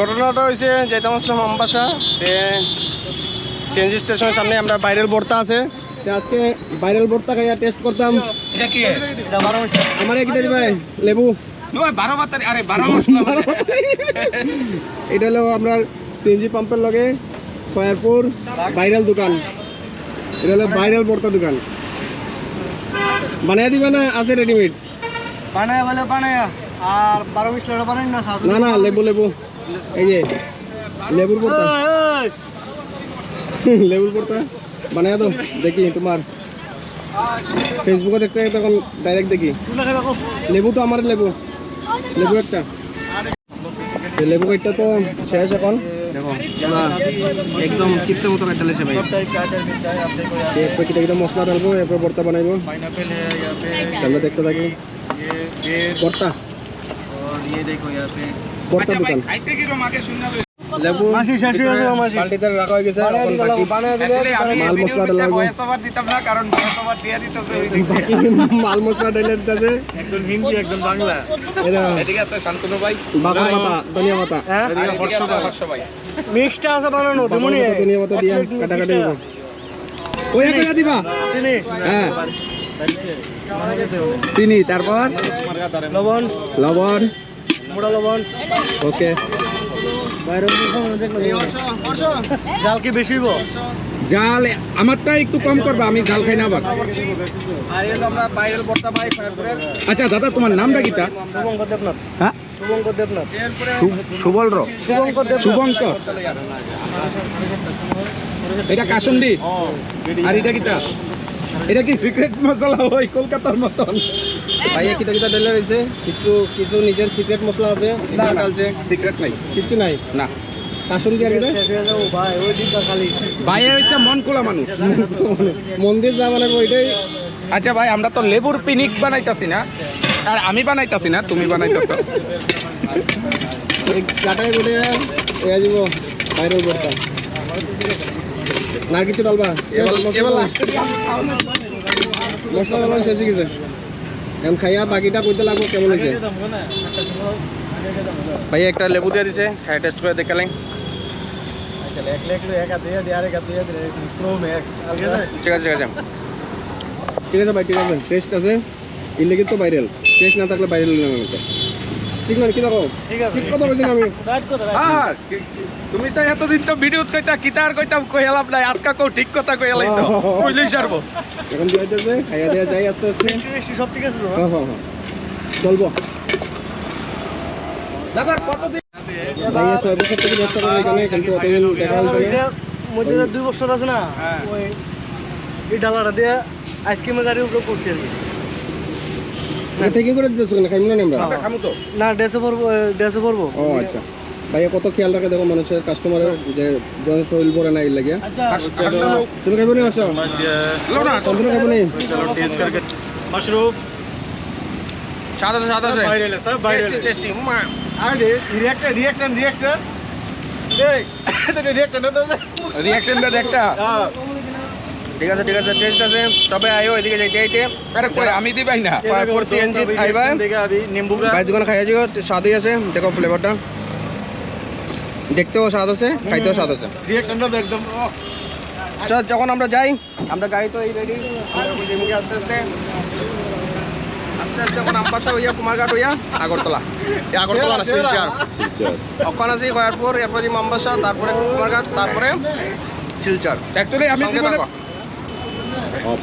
ঘটনাটা হয়েছে যাইতাম আসলাম আমবাসা সিএনজি স্টেশনের সামনে আমরা ভাইরাল ভর্তা আছে। আজকে ভাইরাল ভর্তা খাইয়া টেস্ট করতাম। আমার কি দিদি ভাই লেবু। মশলা এটা হলো আপনার সিএনজি পাম্পের লগে খয়ারপুর ভাইরাল দোকান। এটা হলো ভাইরাল ভর্তা দোকান। বানাই দিবা না আছে রেডিমেড বানায় বলে বানায়। আর বারো না না না লেবু লেবু। এই যে লেবুর ভর্তা লেবুর ভর্তা বানাই তো দেখি তোমার ফেসবুকে দেখতে তখন ডাইরেক্ট দেখি লেবু তো আমার লেবু লেবু একটা তো লেবু একটা তো শেষ এখন দেখো পুরা একদম চিপসের মতো কাটা লেছে ভাই এরপর কিটা কিটা মশলা ডালবো এরপর ভর্তা বানাইবো पाइनएप्पल है यहाँ पे তাহলে দেখতে থাকি ये बेर ভর্তা और ये देखो यहाँ पे দোকান। কিরম আগে শুননা লেবু মাসি শেষ হয়ে গেছে, মাসি। বালতিতে রাখা হয়ে গেছে Actually, আমি মাল মশলা দিতাম না কারণ দিয়ে দিতেছে ওই দিক। বাকি মাল মশলা ঢেলে দিতেছে। একজন হিন্দি একজন বাংলা। এটা এদিকে আছে শান্তনু ভাই। ধনিয়া পাতা। হ্যাঁ? এদিকে হর্ষ ভাই। মিক্সটা আছে বানানো দিমুনি ধনিয়া পাতা দিয়ে কাটা কাটি দিব ওই একটা দিবা? চিনি। হ্যাঁ। চিনি তারপর? লবণ। লবণ। মোড়া লবণ ওকে জাল কি বেশি জাল আমারটা একটু কম করবা আমি জাল খাই না আবার। আচ্ছা দাদা তোমার নামটা কিটা? শুভঙ্কর দেবনাথ। হ্যাঁ? শুভঙ্কর দেবনাথ। সুবল র। শুভঙ্কর শুভঙ্কর। এটা আর এটা কিটা? এটা কি সিক্রেট মশলা হয় কলকাতার মতন? ভাইয়া কিটা কিটা ডেলে রয়েছে কিছু কিছু নিজের সিক্রেট মশলা আছে ডালছে সিক্রেট নাই। কিছু নাই? না। কাসন্দি আর কিটা শেষ হয়ে যাব ভাই ওই দিকটা খালি ভাইয়া হচ্ছে মন খোলা মানুষ মন্দির যা মানে ওইটাই আচ্ছা ভাই আমরা তো লেবুর পিনিক বানাইতাছি না? আর আমি বানাইতাছি না তুমি বানাইতাছো। কাটাই করে এ যাব বাইরে করতা না কিছু ডালবা? মশলা ডালবা? মশলা শেষ হয়ে গেছে। এখন খাইয়া বাকিটা কইতে লাগবো কেমন হয়েছে ভাই একটা লেবু দিয়ে দিছে খাই টেস্ট করে দেখালেন। ম্যাক্স ঠিক আছে ঠিক আছে ঠিক আছে। ঠিক আছে ভাই ঠিক আছে টেস্ট আছে। ইলেগিত তো ভাইরাল টেস্ট না থাকলে ভাইরাল না ঠিক না কি দেখো? ঠিক কথা বলছি আমি। রাইট কথা রাইট হ্যাঁ, কি- তুমি তো এতদিন তো ভিডিও কইতা কিতার কইতাম কই হেলাম নাই। আজকা কও ঠিক কথা কই হেলাইছো কইলেই সারবো। এখন দিয়ে হইতেছে? খাইয়া দেওয়া যায় আস্তে আস্তে। বেশি বেশি সব ঠিক আছে হ্যাঁ হ্যাঁ হ্যাঁ। চলবো। দাদা কতদিন ভাইয়া ছয় বছর থেকে ব্যবসা করে এখানে কিন্তু অতদিন দেখা হয়েছে মধ্যে দুই বছর আছে না ওই এই ডালাটা দিয়ে আইসক্রিমের গাড়ির উপরে করছি আর কি। এটা প্যাকিং করে দিতেছো কেন? না আমরা? আমরা খামু তো। না ড্রেসে পরবো ড্রেসে পরবো। ও আচ্ছা। ভাইয়া কত খেয়াল রাখে দেখো মানুষের কাস্টমারের যে জন শরীর পরে না এর লাগে। তুমি খাইব নি আসো কন্ট্রোল খাইব নি? মাশরুম। সাদা সাদা আছে ভাইরাল সব ভাইরাল টেস্টি মা। আরে রিঅ্যাকশন রিঅ্যাকশন রিঅ্যাকশন এই এটা রিঅ্যাকশন রিঅ্যাকশনটা দেখটা ঠিক আছে ঠিক আছে টেস্ট আছে। সবাই আয়ো এদিকে যাইতে আমি দিবাই না। খাইবা? ভাই দোকানে খাইয়া যাও স্বাদই আছে। দেখো ফ্লেভারটা দেখতেও স্বাদ আছে খাইতেও স্বাদ আছে। রিঅ্যাকশনটা একদম চল যখন আমরা যাই আমরা গাড়ি তো এই রেডি আস্তে আস্তে। আস্তে আস্তে যখন আমবাসা হইয়া কুমারঘাট হইয়া আগরতলা। আগরতলা না শিলচর। ওখানে আছি খয়ারপুর এরপর যাই আমবাসা তারপরে কুমারঘাট তারপরে শিলচর। আমি up.